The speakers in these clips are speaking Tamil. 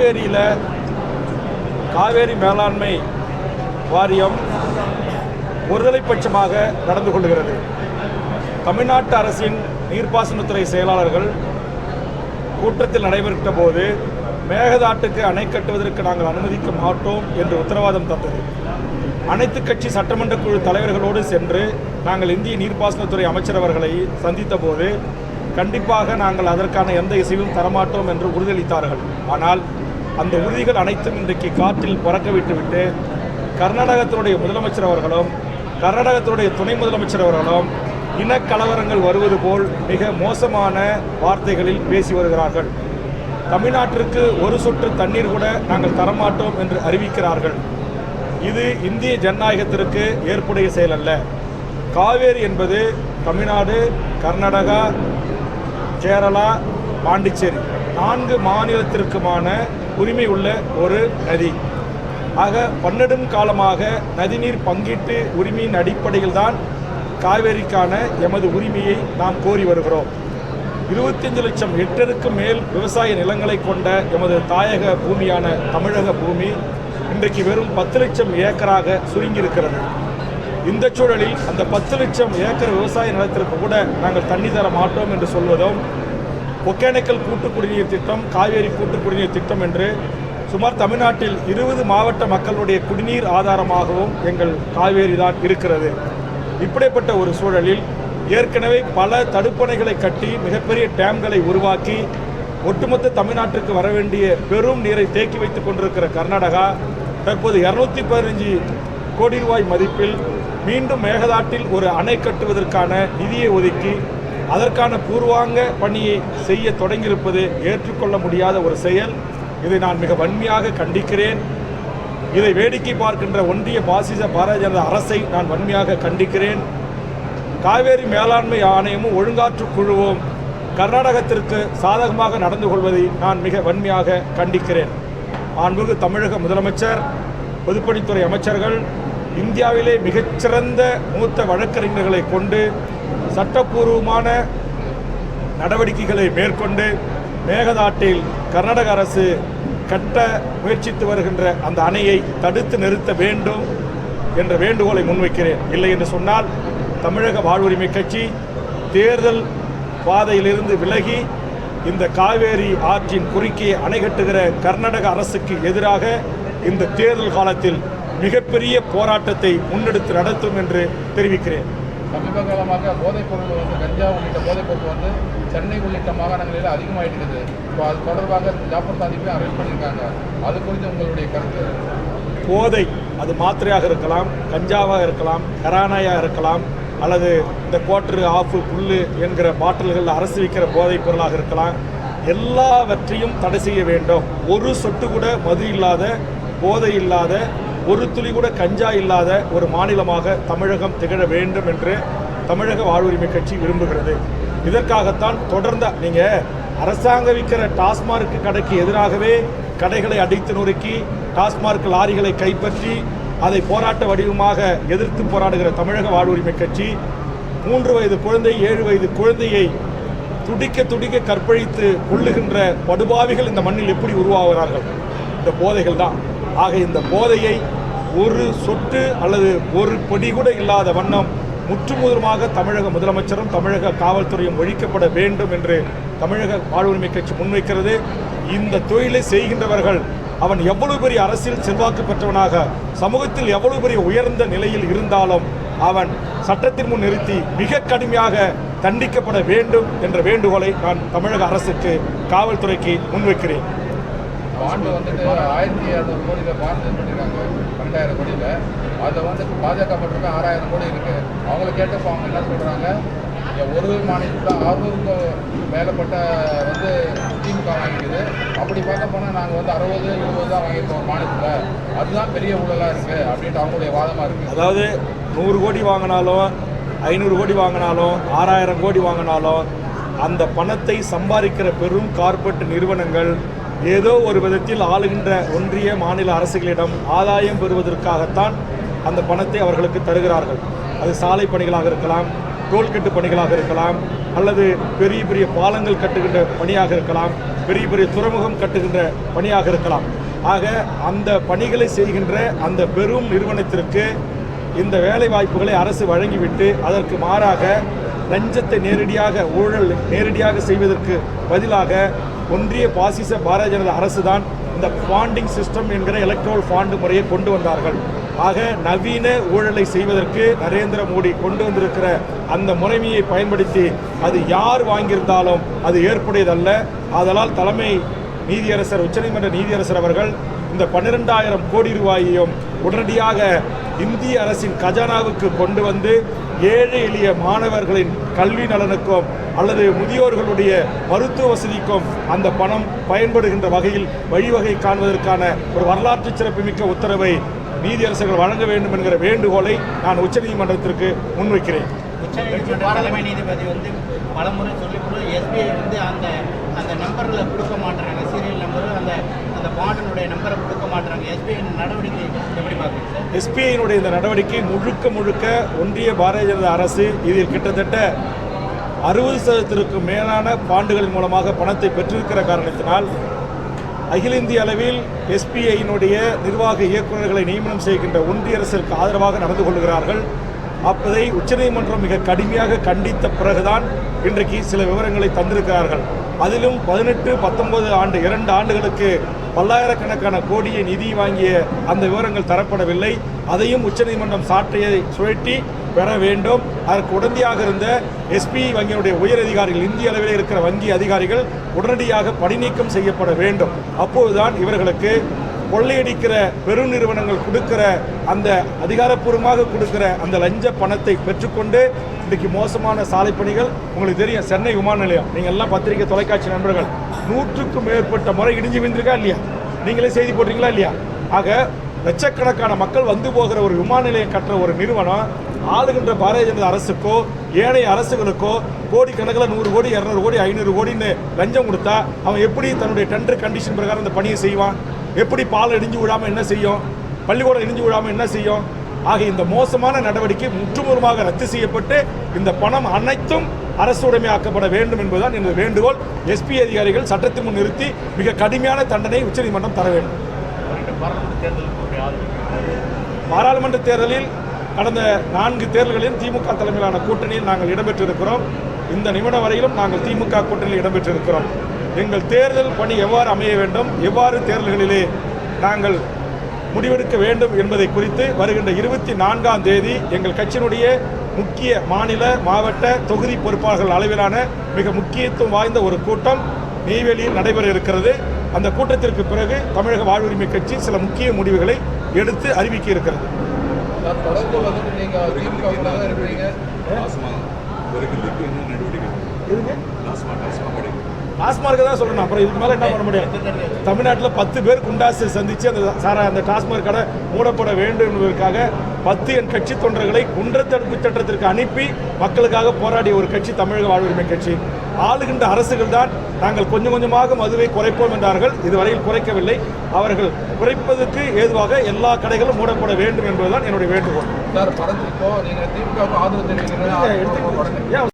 காவேரியில் காவேரி மேலாண்மை வாரியம் ஒருதலைப்பட்சமாக நடந்து கொள்கிறது. தமிழ்நாட்டு அரசின் நீர்ப்பாசனத்துறை செயலாளர்கள் கூட்டத்தில் நடைபெற்ற போது மேகதாட்டுக்கு அணை கட்டுவதற்கு நாங்கள் அனுமதிக்க மாட்டோம் என்று உத்தரவாதம் தந்தது. அனைத்து கட்சி சட்டமன்ற குழு தலைவர்களோடு சென்று நாங்கள் இந்திய நீர்ப்பாசனத்துறை அமைச்சர் அவர்களை சந்தித்த போது கண்டிப்பாக நாங்கள் அதற்கான எந்த இசையும் தரமாட்டோம் என்று உறுதியளித்தார்கள். ஆனால் அந்த உறுதிகள் அனைத்தும் இன்றைக்கு காற்றில் பறக்க விட்டுவிட்டு கர்நாடகத்தினுடைய முதலமைச்சர் அவர்களும் கர்நாடகத்தினுடைய துணை முதலமைச்சர் அவர்களும் இனக்கலவரங்கள் வருவது போல் மிக மோசமான வார்த்தைகளில் பேசி வருகிறார்கள். தமிழ்நாட்டிற்கு ஒரு சொட்டு தண்ணீர் கூட நாங்கள் தரமாட்டோம் என்று அறிவிக்கிறார்கள். இது இந்திய ஜனநாயகத்திற்கு ஏற்புடைய செயல் அல்ல. காவேரி என்பது தமிழ்நாடு கர்நாடகா கேரளா பாண்டிச்சேரி. நான்கு மாநிலத்திற்குமான உரிமை உள்ள ஒரு நதி. ஆக பன்னெடும் காலமாக நதிநீர் பங்கீட்டு உரிமையின் அடிப்படையில் தான் காவேரிக்கான எமது உரிமையை நாம் கோரி வருகிறோம். இருபத்தஞ்சு லட்சம் ஹெக்டருக்கு மேல் விவசாய நிலங்களை கொண்ட எமது தாயக பூமியான தமிழக பூமி இன்றைக்கு வெறும் பத்து லட்சம் ஏக்கராக சுருங்கியிருக்கிறது. இந்த சூழலில் அந்த பத்து லட்சம் ஏக்கர் விவசாய நிலத்திற்கு கூட நாங்கள் தண்ணி தர மாட்டோம் என்று சொல்வதும் ஒகேனக்கல் கூட்டு குடிநீர் திட்டம் காவேரி கூட்டு குடிநீர் திட்டம் என்று சுமார் தமிழ்நாட்டில் இருபது மாவட்ட மக்களுடைய குடிநீர் ஆதாரமாகவும் எங்கள் காவேரி தான் இருக்கிறது. இப்படிப்பட்ட ஒரு சூழலில் ஏற்கனவே பல தடுப்பணைகளை கட்டி மிகப்பெரிய டேம்களை உருவாக்கி ஒட்டுமொத்த தமிழ்நாட்டுக்கு வர வேண்டிய பெரும் நீரை தேக்கி வைத்துக் கொண்டிருக்கிற கர்நாடகா தற்போது இரநூத்தி பதினஞ்சு கோடி ரூபாய் மதிப்பில் மீண்டும் மேகதாட்டில் ஒரு அணை கட்டுவதற்கான நிதியை ஒதுக்கி அதற்கான பூர்வாங்க பணியை செய்ய தொடங்கியிருப்பது ஏற்றுக்கொள்ள முடியாத ஒரு செயல். இதை நான் மிக வன்மையாக கண்டிக்கிறேன். இதை வேடிக்கை பார்க்கின்ற ஒன்றிய பாசிச பாரதிய ஜனதா அரசை நான் வன்மையாக கண்டிக்கிறேன். காவேரி மேலாண்மை ஆணையமும் ஒழுங்காற்று குழுவும் கர்நாடகத்திற்கு சாதகமாக நடந்து கொள்வதை நான் மிக வன்மையாக கண்டிக்கிறேன். மாண்புமிகு தமிழக முதலமைச்சர் பொதுப்பணித்துறை அமைச்சர்கள் இந்தியாவிலே மிகச்சிறந்த மூத்த வழக்கறிஞர்களை கொண்டு சட்டப்பூர்வமான நடவடிக்கைகளை மேற்கொண்டு மேகதாட்டில் கர்நாடக அரசு கட்ட முயற்சித்து வருகின்ற அந்த அணையை தடுத்து நிறுத்த வேண்டும் என்ற வேண்டுகோளை முன்வைக்கிறேன். இல்லை என்று சொன்னால் தமிழக வாழ்வுரிமை கட்சி தேர்தல் பாதையிலிருந்து விலகி இந்த காவேரி ஆற்றின் குறுக்கே அணை கட்டுகிற கர்நாடக அரசுக்கு எதிராக இந்த தேர்தல் காலத்தில் மிகப்பெரிய போராட்டத்தை முன்னெடுத்து நடத்தும் என்று தெரிவிக்கிறேன். சமீப காலமாக போதைப் பொருள் வந்து கஞ்சா உள்ளிட்ட போதைப் பொருள் வந்து சென்னை உள்ளிட்ட மாகாணங்களில் அதிகமாகிட்டு இருக்குது இப்போ அது தொடர்பாக ஜாஃபர் சாதிப்பை அரெஸ்ட் பண்ணியிருக்காங்க. அது குறித்து உங்களுடைய கருத்து? போதை அது மாத்திரையாக இருக்கலாம் கஞ்சாவாக இருக்கலாம் ஹெரானாயாக இருக்கலாம் அல்லது இந்த கோட்ரு ஆஃபு புல்லு என்கிற பாட்டில்கள் அரசு விற்கிற போதைப் பொருளாக இருக்கலாம். எல்லாவற்றையும் தடை செய்ய வேண்டும். ஒரு சொட்டு கூட மது இல்லாத போதை இல்லாத ஒரு துளி கூட கஞ்சா இல்லாத ஒரு மாநிலமாக தமிழகம் திகழ வேண்டும் என்று தமிழக வாழ்வுரிமை கட்சி விரும்புகிறது. இதற்காகத்தான் தொடர்ந்த நீங்கள் அரசாங்க விற்கிற டாஸ்மார்க் கடைக்கு எதிராகவே கடைகளை அடித்து நொறுக்கி டாஸ்மார்க் லாரிகளை கைப்பற்றி அதை போராட்ட வடிவமாக எதிர்த்து போராடுகிற தமிழக வாழ்வுரிமை கட்சி மூன்று வயது குழந்தை ஏழு வயது குழந்தையை துடிக்க துடிக்க கற்பழித்து கொள்ளுகின்ற படுபாவிகள் இந்த மண்ணில் எப்படி உருவாகிறார்கள்? இந்த போதைகள் தான். ஆக இந்த போதையை ஒரு சொட்டு அல்லது ஒரு பொடி கூட இல்லாத வண்ணம் முற்றுமுதலுமாக தமிழக முதலமைச்சரும் தமிழக காவல்துறையும் ஒழிக்கப்பட வேண்டும் என்று தமிழக வாழ்வுரிமை கட்சி முன்வைக்கிறது. இந்த தொழிலை செய்கின்றவர்கள் அவன் எவ்வளவு பெரிய அரசியல் செல்வாக்கு பெற்றவனாக சமூகத்தில் எவ்வளவு பெரிய உயர்ந்த நிலையில் இருந்தாலும் அவன் சட்டத்தின் முன் நிறுத்தி மிக கடுமையாக தண்டிக்கப்பட வேண்டும் என்ற வேண்டுகோளை நான் தமிழக அரசுக்கு காவல்துறைக்கு முன்வைக்கிறேன். பாண்டு வந்துட்டு ஆயிரத்தி இரநூறு கோடியில் பாண்டு பண்ணியிருக்காங்க பன்னெண்டாயிரம் கோடியில். அதில் வந்து பாஜக மட்டுமே ஆறாயிரம் கோடி இருக்குது அவங்கள கேட்டப்போ அவங்க என்ன சொல்கிறாங்க ஒரு மாநிலத்தில் அறுநூறுக்கு மேலப்பட்ட வந்து திமுக வாங்கிக்குது. அப்படி பார்க்க போனால் நாங்கள் வந்து அறுபது எழுபது தான் வாங்கியிருக்கோம் மாநிலத்தில். அதுதான் பெரிய ஊழலாக இருக்குது அப்படின்ட்டு அவங்களுடைய வாதமாக இருக்குது அதாவது நூறு கோடி வாங்கினாலும் ஐநூறு கோடி வாங்கினாலும் ஆறாயிரம் கோடி வாங்கினாலும் அந்த பணத்தை சம்பாதிக்கிற பெரும் கார்பரேட் நிறுவனங்கள் ஏதோ ஒரு விதத்தில் ஆளுகின்ற ஒன்றிய மாநில அரசுகளிடம் ஆதாயம் பெறுவதற்காகத்தான் அந்த பணத்தை அவர்களுக்கு தருகிறார்கள். அது சாலை பணிகளாக இருக்கலாம் டோல்கட்டு பணிகளாக இருக்கலாம் அல்லது பெரிய பெரிய பாலங்கள் கட்டுகின்ற பணியாக இருக்கலாம் பெரிய பெரிய துறைமுகம் கட்டுகின்ற பணியாக இருக்கலாம். ஆக அந்த பணிகளை செய்கின்ற அந்த பெரும் நிறுவனத்திற்கு இந்த வேலை வாய்ப்புகளை அரசு வழங்கிவிட்டு அதற்கு மாறாக லஞ்சத்தை நேரடியாக ஊழல் நேரடியாக செய்வதற்கு பதிலாக ஒன்றிய பாசிச பாரதிய ஜனதா அரசு தான் இந்த ஃபாண்டிங் சிஸ்டம் என்கிற எலக்ட்ரோல் ஃபாண்டு முறையை கொண்டு வந்தார்கள். ஆக நவீன ஊழலை செய்வதற்கு நரேந்திர மோடி கொண்டு வந்திருக்கிற அந்த முறைமையை பயன்படுத்தி அது யார் வாங்கியிருந்தாலும் அது ஏற்புடையதல்ல. அதனால் தலைமை நீதியரசர் உச்சநீதிமன்ற நீதியரசர் அவர்கள் இந்த பன்னிரெண்டாயிரம் கோடி ரூபாயையும் உடனடியாக இந்திய அரசின் கஜானாவுக்கு கொண்டு வந்து ஏழை எளிய மாணவர்களின் கல்வி நலனுக்கும் அல்லது முதியோர்களுடைய மருத்துவ வசதிக்கும் அந்த பணம் பயன்படுகின்ற வகையில் வழிவகை காண்பதற்கான ஒரு வரலாற்று சிறப்புமிக்க உத்தரவை நீதியரசர்கள் வழங்க வேண்டும் என்கிற வேண்டுகோளை நான் உச்சநீதிமன்றத்திற்கு முன்வைக்கிறேன். உச்சநீதிமன்ற நீதிபதி வந்து பலமுறை சொல்லி எஸ்பிஐ வந்து அந்த அந்த நம்பரில் கொடுக்க மாட்டேறாங்க. சீரியல் நம்பர் அந்த அந்த பாண்டினுடைய நம்பரை கொடுக்க மாட்டாங்க எஸ்பிஐ நடவடிக்கை எப்படி பார்க்குறீங்க? சார் இந்த நடவடிக்கை முழுக்க முழுக்க ஒன்றிய பாரதிய ஜனதா அரசு இதில் கிட்டத்தட்ட அறுபது சதவீதத்திற்கு மேலான பாண்டுகளின் மூலமாக பணத்தை பெற்றிருக்கிற காரணத்தினால் அகில இந்திய அளவில் எஸ்பிஐயினுடைய நிர்வாக இயக்குநர்களை நியமனம் செய்கின்ற ஒன்றிய அரசிற்கு ஆதரவாக நடந்து கொள்கிறார்கள். அப்பதை உச்சநீதிமன்றம் மிக கடுமையாக கண்டித்த பிறகுதான் இன்றைக்கு சில விவரங்களை தந்திருக்கிறார்கள். அதிலும் பதினெட்டு பத்தொன்பது ஆண்டு இரண்டு ஆண்டுகளுக்கு பல்லாயிரக்கணக்கான கோடியை நிதி வாங்கிய அந்த விவரங்கள் தரப்படவில்லை. அதையும் உச்சநீதிமன்றம் சாட்டையை சுழற்றி பெற வேண்டும். அதற்கு உடனடியாக இருந்த எஸ்பி வங்கியினுடைய உயர் அதிகாரிகள் இந்திய அளவில் இருக்கிற வங்கி அதிகாரிகள் உடனடியாக பணிநீக்கம் செய்யப்பட வேண்டும். அப்போதுதான் இவர்களுக்கு கொள்ளையடிக்கிற பெருநிறுவனங்கள் கொடுக்கிற அந்த அதிகாரப்பூர்வமாக கொடுக்கிற அந்த லஞ்ச பணத்தை பெற்றுக்கொண்டு இன்றைக்கு மோசமான சாலை பணிகள் உங்களுக்கு தெரியும். சென்னை விமான நிலையம். நீங்கள் எல்லாம் பத்திரிகை தொலைக்காட்சி நண்பர்கள் நூற்றுக்கும் மேற்பட்ட முறை இடிஞ்சு விழுந்திருக்கா இல்லையா? நீங்களே செய்தி போடுறீங்களா இல்லையா? ஆக லட்சக்கணக்கான மக்கள் வந்து போகிற ஒரு விமான நிலையம் கட்டுற ஒரு நிறுவனம் ஆளுகின்ற பாரதிய ஜனதா அரசுக்கோ ஏனைய அரசுகளுக்கோ கோடி கணக்கில் நூறு கோடி இரநூறு கோடி ஐநூறு கோடின்னு லஞ்சம் கொடுத்தா அவன் எப்படி தன்னுடைய டெண்டர் கண்டிஷன் பிரகாரம் அந்த பணியை செய்வான்? எப்படி பால் இடிஞ்சு விழாமல் என்ன செய்யும்? பள்ளிக்கூடம் இடிஞ்சு விழாமல் என்ன செய்யும்? ஆகிய இந்த மோசமான நடவடிக்கை முற்றுமுறுமாக ரத்து செய்யப்பட்டு இந்த பணம் அனைத்தும் அரசு உடைமையாக்கப்பட வேண்டும் என்பதுதான் எனது வேண்டுகோள். எஸ்பி அதிகாரிகள் சட்டத்தின் முன் நிறுத்தி மிக கடுமையான தண்டனை உச்சநீதிமன்றம் தர வேண்டும். பாராளுமன்ற தேர்தலில் கடந்த நான்கு தேர்தல்களில் திமுக தலைமையிலான கூட்டணியில் நாங்கள் இடம்பெற்றிருக்கிறோம். இந்த நிமிடம் வரையிலும் நாங்கள் திமுக கூட்டணியில் இடம்பெற்றிருக்கிறோம். எங்கள் தேர்தல் பணி எவ்வாறு அமைய வேண்டும் எவ்வாறு தேர்தல்களிலே நாங்கள் முடிவெடுக்க வேண்டும் என்பதை குறித்து வருகின்ற இருபத்தி நான்காம் தேதி எங்கள் கட்சியினுடைய முக்கிய மாநில மாவட்ட தொகுதி பொறுப்பாளர்கள் அளவிலான மிக முக்கியத்துவம் வாய்ந்த ஒரு கூட்டம் நெய்வேலியில் நடைபெற இருக்கிறது. அந்த கூட்டத்திற்கு பிறகு தமிழக வாழ்வுரிமை கட்சி சில முக்கிய முடிவுகளை எடுத்து அறிவிக்க இருக்கிறது. சார் திமுக தான் சொல்லணும். அப்புறம் இதுக்கு மேலே என்ன பண்ண முடியும்? தமிழ்நாட்டில் பத்து பேர் குண்டாசு சந்தித்து அந்த சாரா அந்த டாஸ்மாக் கடை மூடப்பட வேண்டும் என்பதற்காக பத்து என் கட்சி தொண்டர்களை குன்றத்தடுப்பு சட்டத்திற்கு அனுப்பி மக்களுக்காக போராடிய ஒரு கட்சி தமிழக வாழ்வுரிமை கட்சி. ஆளுகின்ற அரசுகள் தான் நாங்கள் கொஞ்சம் கொஞ்சமாக மதுவை குறைப்போம் என்றார்கள். இதுவரையில் குறைக்கவில்லை. அவர்கள் குறைப்பதற்கு ஏதுவாக எல்லா கடைகளும் மூடப்பட வேண்டும் என்பதுதான் என்னுடைய வேண்டுகோள் சார் படத்து இப்போ நீங்கள் திமுகவுக்கு ஆதரவு தெரிவிக்கிறீங்க எடுத்துக்கோங்க. ஏன்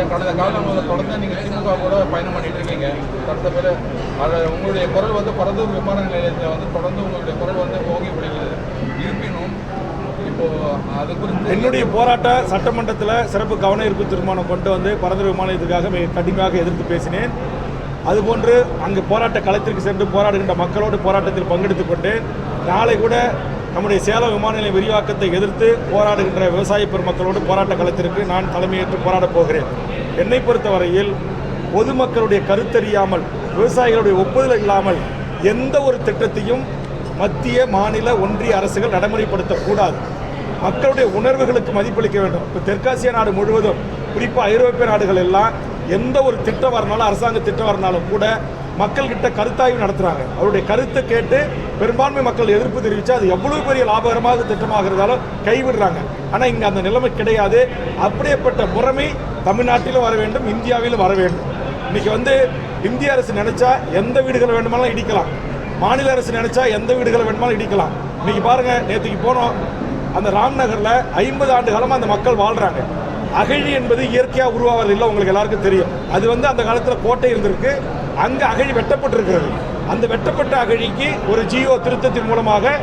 ஐயா கடந்த காலம் தொடர்ந்து நீங்கள் திமுக கூட பயணம் பண்ணிட்டு இருக்கீங்க. கடந்த பிறகு அது உங்களுடைய குரல் வந்து பரந்தூர் விமான நிலையத்தில் வந்து தொடர்ந்து உங்களுடைய குரல் வந்து போகி விடுகிறது. இருப்பினும் இப்போ அது என்னுடைய போராட்ட சட்டமன்றத்தில் சிறப்பு கவன ஈர்ப்பு தீர்மானம் கொண்டு வந்து பரந்தூர் விமானத்துக்காக மிக கடுமையாக எதிர்த்து பேசினேன். அதுபோன்று அங்கு போராட்ட களத்திற்கு சென்று போராடுகின்ற மக்களோடு போராட்டத்தில் பங்கெடுத்துக் கொண்டேன். நாளை கூட நம்முடைய சேலம் விமான நிலைய விரிவாக்கத்தை எதிர்த்து போராடுகின்ற விவசாய பெருமக்களோடு போராட்ட களத்திற்கு நான் தலைமையேற்று போராடப் போகிறேன். என்னை பொறுத்தவரையில் பொதுமக்களுடைய கருத்தறியாமல் விவசாயிகளுடைய ஒப்புதல் இல்லாமல் எந்த ஒரு திட்டத்தையும் மத்திய மாநில ஒன்றிய அரசுகள் நடைமுறைப்படுத்தக்கூடாது மக்களுடைய உணர்வுகளுக்கு மதிப்பளிக்க வேண்டும். இப்போ தெற்காசிய நாடு முழுவதும் குறிப்பாக ஐரோப்பிய நாடுகள் எல்லாம் எந்த ஒரு திட்டம் வரனாலும் அரசாங்க திட்டம் வரனாலும் கூட மக்கள்கிட்ட கருத்தாய்வு நடத்துகிறாங்க அவருடைய கருத்தை கேட்டு பெரும்பான்மை மக்கள் எதிர்ப்பு தெரிவிச்சா அது எவ்வளவு பெரிய லாபகரமாக திட்டமாகிறதாலும் கைவிடுறாங்க. ஆனால் இங்கே அந்த நிலைமை கிடையாது. அப்படியேப்பட்ட முறைமை தமிழ்நாட்டிலும் வர வேண்டும் இந்தியாவிலும் வர வேண்டும். இன்னைக்கு வந்து இந்திய அரசு நினைச்சா எந்த வீடுகளை வேண்டுமானாலும் இடிக்கலாம். மாநில அரசு நினைச்சா எந்த வீடுகளை வேணுமாலும் இடிக்கலாம். இன்னைக்கு பாருங்க நேற்றுக்கு போனோம். அந்த ராம்நகர்ல ஐம்பது ஆண்டு காலமா அந்த மக்கள் வாழ்றாங்க. அகழி என்பது இயற்கையாக உருவாவது இல்லை உங்களுக்கு எல்லாருக்கும் தெரியும். அது வந்து அந்த காலத்தில் கோட்டை இருந்திருக்கு. அங்கே அகழி வெட்டப்பட்டிருக்கிறது. அந்த வெட்டப்பட்ட அகழிக்கு ஒரு ஜியோ திருத்தத்தின் மூலமாக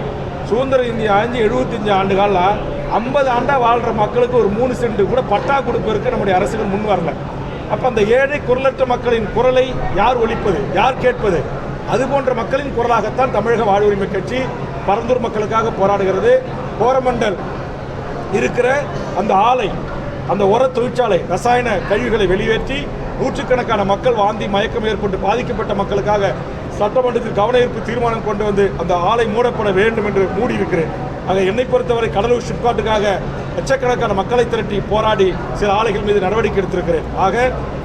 சுதந்திர இந்தியா அஞ்சு எழுபத்தஞ்சு ஆண்டு காலம் ஐம்பது ஆண்டாக வாழ்கிற மக்களுக்கு ஒரு மூணு சென்ட் கூட பட்டா கொடுப்பதற்கு நம்முடைய அரசுகள் முன் வரல. அப்போ அந்த ஏழை குரலற்ற மக்களின் குரலை யார் ஒழிப்பது? யார் கேட்பது? அது போன்ற மக்களின் குரலாகத்தான் தமிழக வாழ்வுரிமை கட்சி பரந்தூர் மக்களுக்காக போராடுகிறது. கோரமண்டல் இருக்கிற அந்த ஆலை அந்த உர தொழிற்சாலை ரசாயன கழிவுகளை வெளியேற்றி நூற்றுக்கணக்கான மக்கள் வாந்தி மயக்கம் ஏற்பட்டு பாதிக்கப்பட்ட மக்களுக்காக சட்டமன்றத்தில் கவன ஈர்ப்பு தீர்மானம் கொண்டு வந்து அந்த ஆலை மூடப்பட வேண்டும் என்று மூடியிருக்கிறேன். ஆக என்னை பொறுத்தவரை கடலூர் ஷிப்காட்டுக்காக லட்சக்கணக்கான மக்களை திரட்டி போராடி சில ஆலைகள் மீது நடவடிக்கை எடுத்திருக்கிறேன். ஆக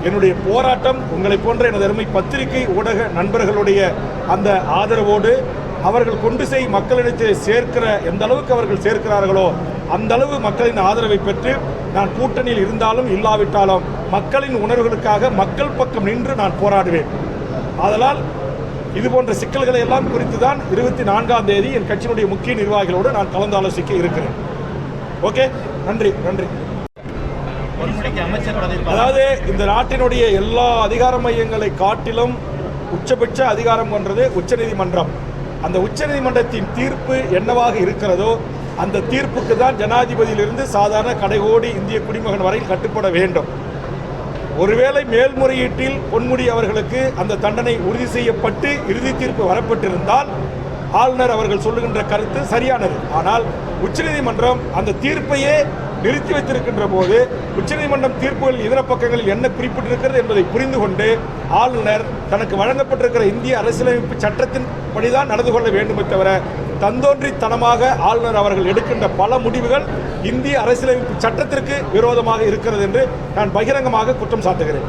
என்னுடைய போராட்டம் உங்களை போன்ற எனது அருமை பத்திரிகை ஊடக நண்பர்களுடைய அந்த ஆதரவோடு அவர்கள் கொண்டு செய் மக்களிடத்தில் சேர்க்கிற எந்த அளவுக்கு அவர்கள் சேர்க்கிறார்களோ அந்த அளவு மக்களின் ஆதரவை பெற்று நான் கூட்டணியில் இருந்தாலும் இல்லாவிட்டாலும் மக்களின் உணர்வுகளுக்காக மக்கள் பக்கம் நின்று நான் போராடுவேன். ஆதலால் இது போன்ற சிக்கல்களை எல்லாம் குறித்து தான் இருபத்தி நான்காம் தேதி என் கட்சியினுடைய முக்கிய நிர்வாகிகளோடு நான் கலந்து ஆலோசிக்க இருக்கிறேன். ஓகே? நன்றி நன்றி. அதாவது இந்த நாட்டினுடைய எல்லா அதிகார மையங்களை காட்டிலும் உச்சபட்ச அதிகாரம் கொன்றது உச்சநீதிமன்றம் அந்த உச்சநீதிமன்றத்தின் தீர்ப்பு என்னவாக இருக்கிறதோ அந்த தீர்ப்புக்கு தான் ஜனாதிபதியிலிருந்து சாதாரண கடைகோடி இந்திய குடிமகன் வரையில் கட்டுப்பட வேண்டும். ஒருவேளை மேல்முறையீட்டில் பொன்முடி அவர்களுக்கு அந்த தண்டனை உறுதி செய்யப்பட்டு இறுதி தீர்ப்பு வரப்பட்டிருந்தால் ஆளுநர் அவர்கள் சொல்லுகின்ற கருத்து சரியானது. ஆனால் உச்சநீதிமன்றம் அந்த தீர்ப்பையே நிறுத்தி வைத்திருக்கின்ற போது உச்சநீதிமன்றம் தீர்ப்புகள் இதர பக்கங்களில் என்ன குறிப்பிட்டிருக்கிறது என்பதை புரிந்து கொண்டு ஆளுநர் தனக்கு வழங்கப்பட்டிருக்கிற இந்திய அரசியலமைப்பு சட்டத்தின் படிதான் நடந்து கொள்ள வேண்டுமே தவிர தந்தோன்றித்தனமாக ஆளுநர் அவர்கள் எடுக்கின்ற பல முடிவுகள் இந்திய அரசியலமைப்பு சட்டத்திற்கு விரோதமாக இருக்கிறது என்று நான் பகிரங்கமாக குற்றம் சாட்டுகிறேன்.